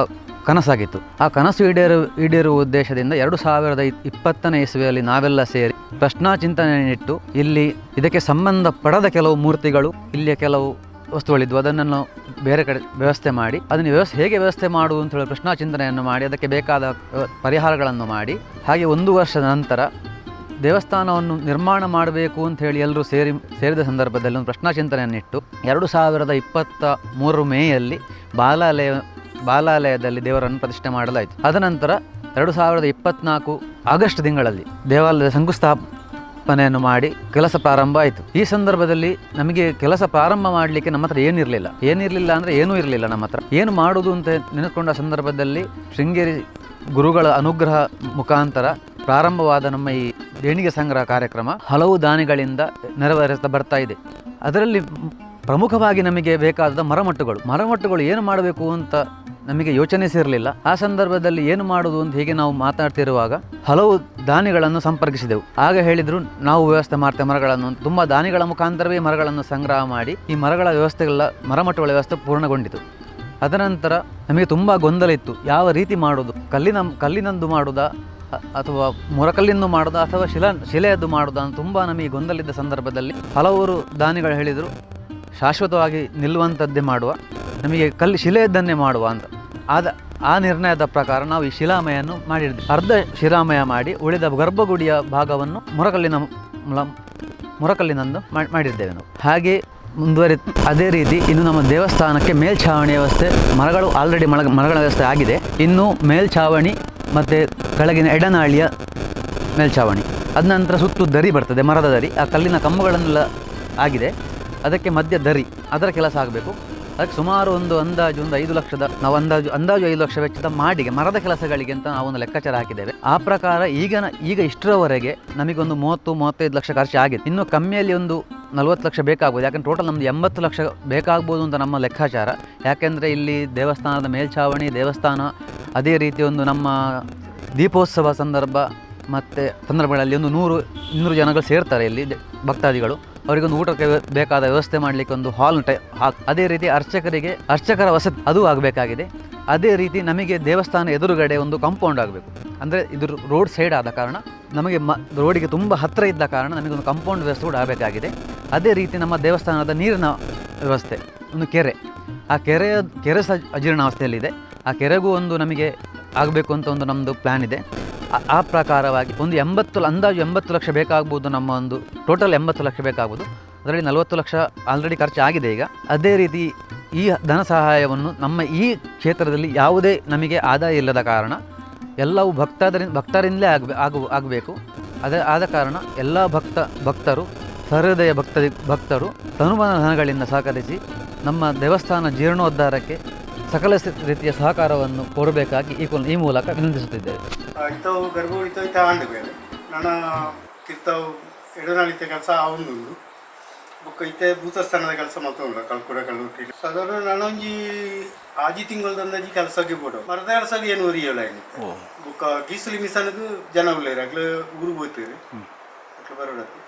ಕನಸಾಗಿತ್ತು. ಆ ಕನಸು ಈಡೇರು, ಈಡೇರುವ ಉದ್ದೇಶದಿಂದ ಎರಡು ಸಾವಿರದ ಇಪ್ಪತ್ತನೇ ಇಸ್ವಿಯಲ್ಲಿ ನಾವೆಲ್ಲ ಸೇರಿ ಪ್ರಶ್ನಾ ಚಿಂತನೆಯನ್ನಿಟ್ಟು ಇಲ್ಲಿ ಇದಕ್ಕೆ ಸಂಬಂಧ ಪಡದ ಕೆಲವು ಮೂರ್ತಿಗಳು, ಇಲ್ಲಿಯ ಕೆಲವು ವಸ್ತುಗಳಿದ್ವು. ಅದನ್ನು ಬೇರೆ ಕಡೆ ವ್ಯವಸ್ಥೆ ಮಾಡಿ, ಅದನ್ನು ವ್ಯವಸ್ಥೆ ಹೇಗೆ ವ್ಯವಸ್ಥೆ ಮಾಡುವುದು ಅಂತ ಹೇಳಿ ಪ್ರಶ್ನಾ ಚಿಂತನೆಯನ್ನು ಮಾಡಿ, ಅದಕ್ಕೆ ಬೇಕಾದ ಪರಿಹಾರಗಳನ್ನು ಮಾಡಿ, ಹಾಗೆ ಒಂದು ವರ್ಷದ ನಂತರ ದೇವಸ್ಥಾನವನ್ನು ನಿರ್ಮಾಣ ಮಾಡಬೇಕು ಅಂತ ಹೇಳಿ ಎಲ್ಲರೂ ಸೇರಿ, ಸೇರಿದ ಸಂದರ್ಭದಲ್ಲಿ ಒಂದು ಪ್ರಶ್ನಾ ಚಿಂತನೆಯನ್ನಿಟ್ಟು ಎರಡು ಸಾವಿರದ ಇಪ್ಪತ್ತ ಮೂರು ಮೇಯಲ್ಲಿ ಬಾಲಾಲಯ ಬಾಲಾಲಯದಲ್ಲಿ ದೇವರನ್ನು ಪ್ರತಿಷ್ಠೆ ಮಾಡಲಾಯಿತು. ಅದನಂತರ ಎರಡು ಸಾವಿರದ ಇಪ್ಪತ್ನಾಲ್ಕು ಆಗಸ್ಟ್ ತಿಂಗಳಲ್ಲಿ ದೇವಾಲಯದ ಶಂಕುಸ್ಥಾಪನೆಯನ್ನು ಮಾಡಿ ಕೆಲಸ ಪ್ರಾರಂಭ ಆಯಿತು. ಈ ಸಂದರ್ಭದಲ್ಲಿ ನಮಗೆ ಕೆಲಸ ಪ್ರಾರಂಭ ಮಾಡಲಿಕ್ಕೆ ನಮ್ಮ ಹತ್ರ ಏನಿರಲಿಲ್ಲ. ಏನಿರಲಿಲ್ಲ ಅಂದರೆ ಏನೂ ಇರಲಿಲ್ಲ ನಮ್ಮ ಹತ್ರ. ಏನು ಮಾಡುವುದು ಅಂತ ನೆನೆಸ್ಕೊಂಡ ಸಂದರ್ಭದಲ್ಲಿ ಶೃಂಗೇರಿ ಗುರುಗಳ ಅನುಗ್ರಹ ಮುಖಾಂತರ ಪ್ರಾರಂಭವಾದ ನಮ್ಮ ಈ ದೇಣಿಗೆ ಸಂಗ್ರಹ ಕಾರ್ಯಕ್ರಮ ಹಲವು ದಾನಿಗಳಿಂದ ನೆರವೇರಿಸ್ತಾ ಬರ್ತಾ ಇದೆ. ಅದರಲ್ಲಿ ಪ್ರಮುಖವಾಗಿ ನಮಗೆ ಬೇಕಾದ ಮರಮಟ್ಟುಗಳು. ಮರಮಟ್ಟುಗಳು ಏನು ಮಾಡಬೇಕು ಅಂತ ನಮಗೆ ಯೋಚನೆ ಸೇರಲಿಲ್ಲ. ಆ ಸಂದರ್ಭದಲ್ಲಿ ಏನು ಮಾಡುವುದು ಅಂತ ಹೀಗೆ ನಾವು ಮಾತಾಡ್ತಿರುವಾಗ, ಹಲವು ದಾನಿಗಳನ್ನು ಸಂಪರ್ಕಿಸಿದೆವು. ಆಗ ಹೇಳಿದರು, ನಾವು ವ್ಯವಸ್ಥೆ ಮಾಡ್ತೇವೆ ಮರಗಳನ್ನು. ತುಂಬ ದಾನಿಗಳ ಮುಖಾಂತರವೇ ಮರಗಳನ್ನು ಸಂಗ್ರಹ ಮಾಡಿ, ಈ ಮರಗಳ ವ್ಯವಸ್ಥೆಗಳ, ಮರಮಟ್ಟುಗಳ ವ್ಯವಸ್ಥೆ ಪೂರ್ಣಗೊಂಡಿತು. ಅದನಂತರ ನಮಗೆ ತುಂಬ ಗೊಂದಲ ಇತ್ತು. ಯಾವ ರೀತಿ ಮಾಡೋದು ಕಲ್ಲಿನ, ಕಲ್ಲಿನಂದು ಮಾಡೋದಾ ಅಥವಾ ಮೊರಕಲ್ಲಿಂದು ಮಾಡುದ ಅಥವಾ ಶಿಲಾ, ಶಿಲೆಯದ್ದು ಮಾಡೋದಾ ಅಂತ ತುಂಬ ನಮಗೆ ಗೊಂದಲಿದ್ದ ಸಂದರ್ಭದಲ್ಲಿ ಹಲವರು ದಾನಿಗಳು ಹೇಳಿದರು ಶಾಶ್ವತವಾಗಿ ನಿಲ್ಲುವಂಥದ್ದೇ ಮಾಡುವ, ನಮಗೆ ಕಲ್ಲು ಶಿಲೆಯದ್ದನ್ನೇ ಮಾಡುವ ಅಂತ. ಆದ, ಆ ನಿರ್ಣಯದ ಪ್ರಕಾರ ನಾವು ಈ ಶಿಲಾಮಯನ್ನು ಮಾಡಿದ್ವಿ ಅರ್ಧ ಶಿಲಾಮಯ ಮಾಡಿ ಉಳಿದ ಗರ್ಭಗುಡಿಯ ಭಾಗವನ್ನು ಮೊರಕಲ್ಲಿನ ಮುರಕಲ್ಲಿನಂದು ಮಾಡಿದ್ದೇವೆ ನಾವು. ಹಾಗೆ ಮುಂದುವರಿ ಅದೇ ರೀತಿ ಇನ್ನು ನಮ್ಮ ದೇವಸ್ಥಾನಕ್ಕೆ ಮೇಲ್ಛಾವಣಿ ವ್ಯವಸ್ಥೆ, ಮರಗಳು ಆಲ್ರೆಡಿ ಮಳ ಮರಗಳ ವ್ಯವಸ್ಥೆ ಆಗಿದೆ. ಇನ್ನು ಮೇಲ್ಛಾವಣಿ ಮತ್ತು ಕೆಳಗಿನ ಎಡನಾಳಿಯ ಮೇಲ್ಛಾವಣಿ. ಅದ ನಂತರ ಸುತ್ತು ದರಿ ಬರ್ತದೆ, ಮರದ ದರಿ. ಆ ಕಲ್ಲಿನ ಕಂಬಗಳನ್ನೆಲ್ಲ ಆಗಿದೆ. ಅದಕ್ಕೆ ಮಧ್ಯ ದರಿ, ಅದರ ಕೆಲಸ ಆಗಬೇಕು. ಅದಕ್ಕೆ ಸುಮಾರು ಒಂದು ಅಂದಾಜು, ಒಂದು ಐದು ಲಕ್ಷದ, ನಾವು ಅಂದಾಜು ಅಂದಾಜು ಐದು ಲಕ್ಷ ವೆಚ್ಚದ ಮಾಡಿಗೆ, ಮರದ ಕೆಲಸಗಳಿಗೆ ಅಂತ ನಾವು ಒಂದು ಲೆಕ್ಕಾಚಾರ ಹಾಕಿದ್ದೇವೆ. ಆ ಪ್ರಕಾರ ಈಗ ಈಗ ಇಷ್ಟರವರೆಗೆ ನಮಗೊಂದು ಮೂವತ್ತು, ಮೂವತ್ತೈದು ಲಕ್ಷ ಖರ್ಚು ಆಗಿದೆ. ಇನ್ನು ಕಮ್ಮಿಯಲ್ಲಿ ಒಂದು ನಲವತ್ತು ಲಕ್ಷ ಬೇಕಾಗ್ಬೋದು, ಯಾಕಂದ್ರೆ ಟೋಟಲ್ ನಮ್ದು ಎಂಬತ್ತು ಲಕ್ಷ ಬೇಕಾಗ್ಬೋದು ಅಂತ ನಮ್ಮ ಲೆಕ್ಕಾಚಾರ. ಯಾಕೆಂದರೆ ಇಲ್ಲಿ ದೇವಸ್ಥಾನದ ಮೇಲ್ಛಾವಣಿ, ದೇವಸ್ಥಾನ, ಅದೇ ರೀತಿ ಒಂದು ನಮ್ಮ ದೀಪೋತ್ಸವ ಸಂದರ್ಭ, ಮತ್ತು ಸಂದರ್ಭಗಳಲ್ಲಿ ಒಂದು ನೂರು, ಇನ್ನೂರು ಜನಗಳು ಸೇರ್ತಾರೆ ಇಲ್ಲಿ ಭಕ್ತಾದಿಗಳು. ಅವರಿಗೊಂದು ಊಟಕ್ಕೆ ಬೇಕಾದ ವ್ಯವಸ್ಥೆ ಮಾಡಲಿಕ್ಕೆ ಒಂದು ಹಾಲ್ ಅದೇ ರೀತಿ ಅರ್ಚಕರಿಗೆ, ಅರ್ಚಕರ ವಸತಿ ಅದು ಆಗಬೇಕಾಗಿದೆ. ಅದೇ ರೀತಿ ನಮಗೆ ದೇವಸ್ಥಾನ ಎದುರುಗಡೆ ಒಂದು ಕಾಂಪೌಂಡ್ ಆಗಬೇಕು. ಅಂದರೆ ಇದು ರೋಡ್ ಸೈಡ್ ಆದ ಕಾರಣ ನಮಗೆ ಮ ರೋಡಿಗೆ ತುಂಬ ಹತ್ತಿರ ಇದ್ದ ಕಾರಣ ನಮಗೊಂದು ಕಾಂಪೌಂಡ್ ವ್ಯವಸ್ಥೆ ಕೂಡ ಆಗಬೇಕಾಗಿದೆ. ಅದೇ ರೀತಿ ನಮ್ಮ ದೇವಸ್ಥಾನದ ನೀರಿನ ವ್ಯವಸ್ಥೆ, ಒಂದು ಕೆರೆ. ಆ ಕೆರೆಯ, ಕೆರೆ ಸಹ ಅಜೀರ್ಣಾವಸ್ಥೆಯಲ್ಲಿದೆ. ಆ ಕೆರೆಗೂ ಒಂದು ನಮಗೆ ಆಗಬೇಕು ಅಂತ ಒಂದು ನಮ್ಮದು ಪ್ಲ್ಯಾನ್ ಇದೆ. ಆ- ಪ್ರಕಾರವಾಗಿ ಒಂದು ಎಂಬತ್ತು ಅಂದಾಜು ಎಂಬತ್ತು ಲಕ್ಷ ಬೇಕಾಗ್ಬೋದು ನಮ್ಮ ಒಂದು ಟೋಟಲ್ ಎಂಬತ್ತು ಲಕ್ಷ ಬೇಕಾಗ್ಬೋದು. ಅದರಲ್ಲಿ ನಲವತ್ತು ಲಕ್ಷ ಆಲ್ರೆಡಿ ಖರ್ಚಾಗಿದೆ ಈಗ. ಅದೇ ರೀತಿ ಈ ಧನ ಸಹಾಯವನ್ನು ನಮ್ಮ ಈ ಕ್ಷೇತ್ರದಲ್ಲಿ ಯಾವುದೇ ನಮಗೆ ಆದಾಯ ಇಲ್ಲದ ಕಾರಣ ಎಲ್ಲವೂ ಭಕ್ತರಿಂದ ಭಕ್ತರಿಂದಲೇ ಆಗಬೇ ಆಗು ಆಗಬೇಕು. ಅದೇ ಆದ ಕಾರಣ ಎಲ್ಲ ಭಕ್ತ ಭಕ್ತರು, ಸಹೃದಯ ಭಕ್ತ ಭಕ್ತರು ತನುಮನ ಧನಗಳಿಂದ ಸಹಕರಿಸಿ ನಮ್ಮ ದೇವಸ್ಥಾನ ಜೀರ್ಣೋದ್ಧಾರಕ್ಕೆ ಸಕಲ ರೀತಿಯ ಸಹಕಾರವನ್ನು ಕೊಡಬೇಕಾಗಿ ಈ ಈ ಮೂಲಕ ವಿನಂತಿಸುತ್ತಿದ್ದೇವೆ. ಇಂಥವು ಗರ್ಭೋಡಿತ ಇತ್ತ ಬೇರೆ. ನನ್ನ ಕಿತ್ತವು ಎಡನಾಳಿತ ಕೆಲಸ ಅವನು ಬೊಕ್ಕ ಇತ್ತೆ ಭೂತಸ್ಥಾನದ ಕೆಲಸ ಮತ್ತೊಂದು ಕಲ್ಕುಡ ಕಲ್ಲುಟ್ಟಿ ಸಾಧಾರಣ ನಾನೊಂಜಿ ಆಜಿ ತಿಂಗಳದಂದಾಜಿ ಕೆಲಸಕ್ಕೆ ಬೋಡು ಮರದ ಕೆಲಸ ಏನು ಉರಿಯೋಲ್ಲ ಏನು ಬೊಕ್ಕ ಗೀಸಲಿ ಮಿಸನ್ಗೂ ಜನ ಉಳ್ಳೇರು ಅಗ್ಲ ಊರಿಗೆ ಹೋಗ್ತೀರಿ ಅಟ್ಲು ಬರೋಡತ್ತೆ